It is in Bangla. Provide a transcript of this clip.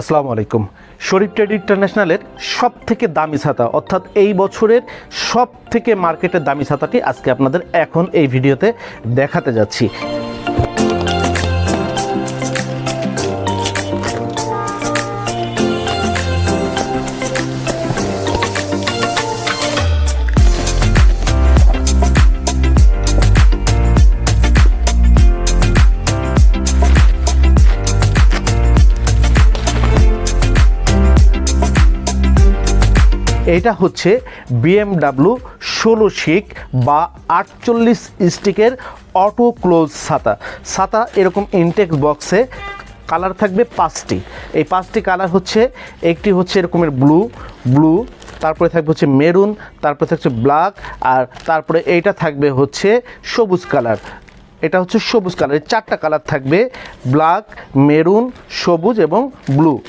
আসসালামু আলাইকুম। শরীফ ট্রেড ইন্টারন্যাশনালের সব থেকে দামি ছাতা, অর্থাৎ এই বছরের সব থেকে মার্কেটের দামি ছাতাটি আজকে আপনাদের এখন এই ভিডিওতে দেখাতে যাচ্ছি। এটা হচ্ছে বিএমডাব্লিউ ষোলো শিক বা আটচল্লিশ স্টিকের অটো ক্লোজ ছাতা ছাতা এরকম ইনটেক্স বক্সে কালার থাকবে পাঁচটি। এই পাঁচটি কালার হচ্ছে, একটি হচ্ছে এরকমের ব্লু ব্লু, তারপরে থাকবে হচ্ছে মেরুন, তারপরে থাকছে ব্ল্যাক, আর তারপরে এইটা থাকবে হচ্ছে সবুজ কালার। এটা হচ্ছে সবুজ কালার। চারটা কালার থাকবে, ব্ল্যাক, মেরুন, সবুজ এবং ব্লু।